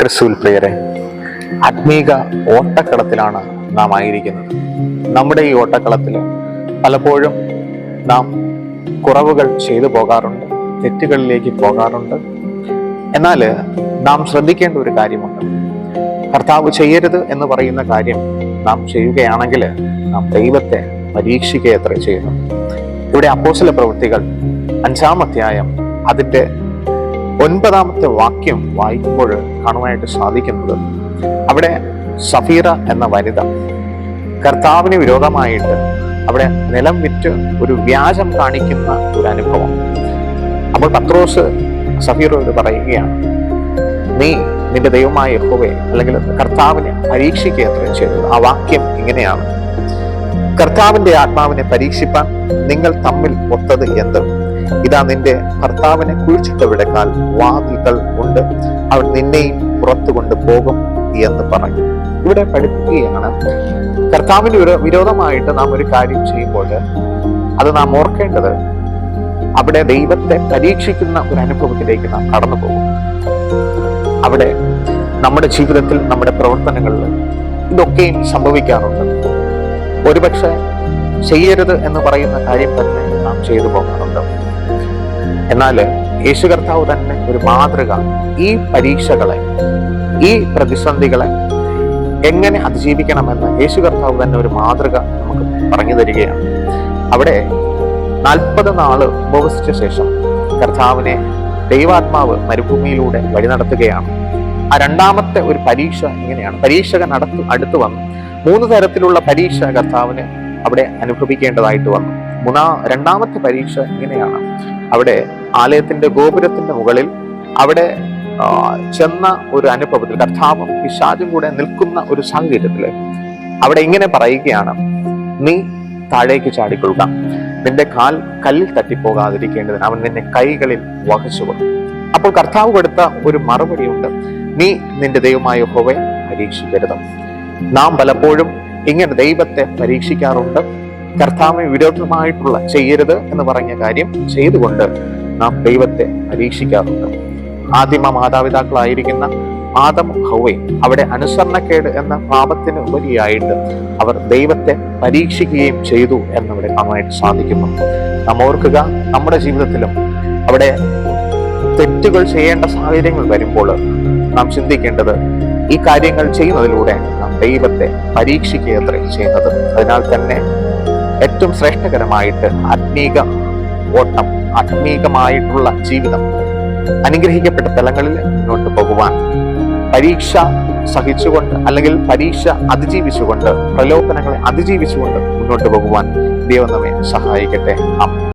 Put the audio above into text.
ക്രിസ്തുവിൽ പ്രിയരെ ആത്മീക ഓട്ടക്കളത്തിലാണ് നാം ആയിരിക്കുന്നത്. നമ്മുടെ ഈ ഓട്ടക്കളത്തിൽ പലപ്പോഴും നാം കുറവുകൾ ചെയ്തു പോകാറുണ്ട് തെറ്റുകളിലേക്ക് പോകാറുണ്ട്. എന്നാൽ നാം ശ്രദ്ധിക്കേണ്ട ഒരു കാര്യമുണ്ട്. കർത്താവ് ചെയ്യരുത് എന്ന് പറയുന്ന കാര്യം നാം ചെയ്യുകയാണെങ്കിൽ നാം ദൈവത്തെ പരീക്ഷിക്കുക എത്ര ചെയ്യുന്നു. ഇവിടെ അപ്പോസല പ്രവൃത്തികൾ അഞ്ചാം അധ്യായം അതിന്റെ ഒൻപതാമത്തെ വാക്യം വായിക്കുമ്പോൾ കാണുവാനായിട്ട് സാധിക്കുന്നത് അവിടെ സഫീറ എന്ന വനിത കർത്താവിന് വിരോധമായിട്ട് അവിടെ നിലം വിറ്റ് ഒരു വ്യാജം കാണിക്കുന്ന ഒരു അനുഭവം. അപ്പോൾ പത്രോസ് സഫീറോട് പറയുകയാണ് നീ നിന്റെ ദൈവമായ യഹോവയെ അല്ലെങ്കിൽ കർത്താവിനെ പരീക്ഷിക്കുക അത്രയും ചെയ്തത് ആ വാക്യം ഇങ്ങനെയാണ്. കർത്താവിന്റെ ആത്മാവിനെ പരീക്ഷിപ്പാൻ നിങ്ങൾ തമ്മിൽ ഒത്തത് എന്ത് ഇതാ നിന്റെ ഭർത്താവിനെ കാൽ വാതിൽകൾ ഉണ്ട്. അവൻ നിന്നെയും പുറത്തു കൊണ്ടുപോകും എന്ന് പറഞ്ഞു. ഇവിടെ പഠിപ്പിക്കുകയാണ്. കർത്താവിന് ഒരു വിരോധമായിട്ട് നാം ഒരു കാര്യം ചെയ്യുമ്പോൾ അത് നാം ഓർക്കേണ്ടത് അവിടെ ദൈവത്തെ പരീക്ഷിക്കുന്ന ഒരു അനുഭവത്തിലേക്ക് നാം കടന്നു പോകും. അവിടെ നമ്മുടെ ജീവിതത്തിൽ നമ്മുടെ പ്രവർത്തനങ്ങളിൽ ഇതൊക്കെയും സംഭവിക്കാറുണ്ട്. ഒരുപക്ഷെ ചെയ്യരുത് എന്ന് പറയുന്ന കാര്യം തന്നെ നാം ചെയ്തു പോകാറുണ്ട്. എന്നാൽ യേശു കർത്താവ് തന്നെ ഒരു മാതൃക. ഈ പരീക്ഷകളെ ഈ പ്രതിസന്ധികളെ എങ്ങനെ അതിജീവിക്കണമെന്ന് യേശു കർത്താവ് തന്നെ ഒരു മാതൃക നമുക്ക് പറഞ്ഞു തരികയാണ്. അവിടെ നാൽപ്പത് നാൾ ഉപവസിച്ച ശേഷം കർത്താവിനെ ദൈവാത്മാവ് മരുഭൂമിയിലൂടെ വഴി നടത്തുകയാണ്. ആ രണ്ടാമത്തെ ഒരു പരീക്ഷ എങ്ങനെയാണ് പരീക്ഷകൻ അടുത്ത് അടുത്ത് വന്നു. മൂന്ന് തരത്തിലുള്ള പരീക്ഷ കർത്താവിന് അവിടെ അനുഭവിക്കേണ്ടതായിട്ട് വന്നു. മൂന്നാ രണ്ടാമത്തെ പരീക്ഷ ഇങ്ങനെയാണ്. അവിടെ ആലയത്തിന്റെ ഗോപുരത്തിന്റെ മുകളിൽ അവിടെ ചെന്ന ഒരു അനുഭവത്തിൽ കർത്താവും പിശാചും കൂടെ നിൽക്കുന്ന ഒരു സാഹചര്യത്തിൽ അവിടെ ഇങ്ങനെ പറയുകയാണ് നീ താഴേക്ക് ചാടിക്കൊള്ളുക. നിന്റെ കാൽ കല്ലിൽ തട്ടിപ്പോകാതിരിക്കേണ്ടതിന് അവൻ നിന്നെ കൈകളിൽ വഹിച്ചു കൊടുക്കും അപ്പോൾ കർത്താവ് കൊടുത്ത ഒരു മറുപടിയുണ്ട് നീ നിന്റെ ദൈവമായ യഹോവയെ പരീക്ഷിക്കരുത്. നാം പലപ്പോഴും ഇങ്ങനെ ദൈവത്തെ പരീക്ഷിക്കാറുണ്ട്. കർത്താവിന് വിരോധമായിട്ടുള്ള ചെയ്യരുത് എന്ന് പറഞ്ഞ കാര്യം ചെയ്തുകൊണ്ട് നാം ദൈവത്തെ പരീക്ഷിക്കാറുണ്ട്. ആദിമ മാതാപിതാക്കളായിരിക്കുന്ന ആദം ഹൗവയും അവിടെ അനുസരണക്കേട് എന്ന പാപത്തിന് ഉപരിയായിട്ട് അവർ ദൈവത്തെ പരീക്ഷിക്കുകയും ചെയ്തു എന്നവിടെ കാണുവാനായിട്ട് സാധിക്കുന്നു നാം ഓർക്കുക നമ്മുടെ ജീവിതത്തിലും അവിടെ തെറ്റുകൾ ചെയ്യേണ്ട സാഹചര്യങ്ങൾ വരുമ്പോൾ നാം ചിന്തിക്കേണ്ടത് ഈ കാര്യങ്ങൾ ചെയ്യുന്നതിലൂടെ നാം ദൈവത്തെ പരീക്ഷിക്കുകയത്രേ ചെയ്യുന്നത്. അതിനാൽ തന്നെ ഏറ്റവും ശ്രേഷ്ഠകരമായിട്ട് ആത്മീക ഓട്ടം ആത്മീകമായിട്ടുള്ള ജീവിതം അനുഗ്രഹിക്കപ്പെട്ട തലങ്ങളിൽ മുന്നോട്ട് പോകുവാൻ പരീക്ഷ സഹിച്ചുകൊണ്ട് അല്ലെങ്കിൽ പരീക്ഷ അതിജീവിച്ചുകൊണ്ട് പ്രലോഭനങ്ങളെ അതിജീവിച്ചുകൊണ്ട് മുന്നോട്ട് പോകുവാൻ ദൈവം നമ്മെ സഹായിക്കട്ടെ.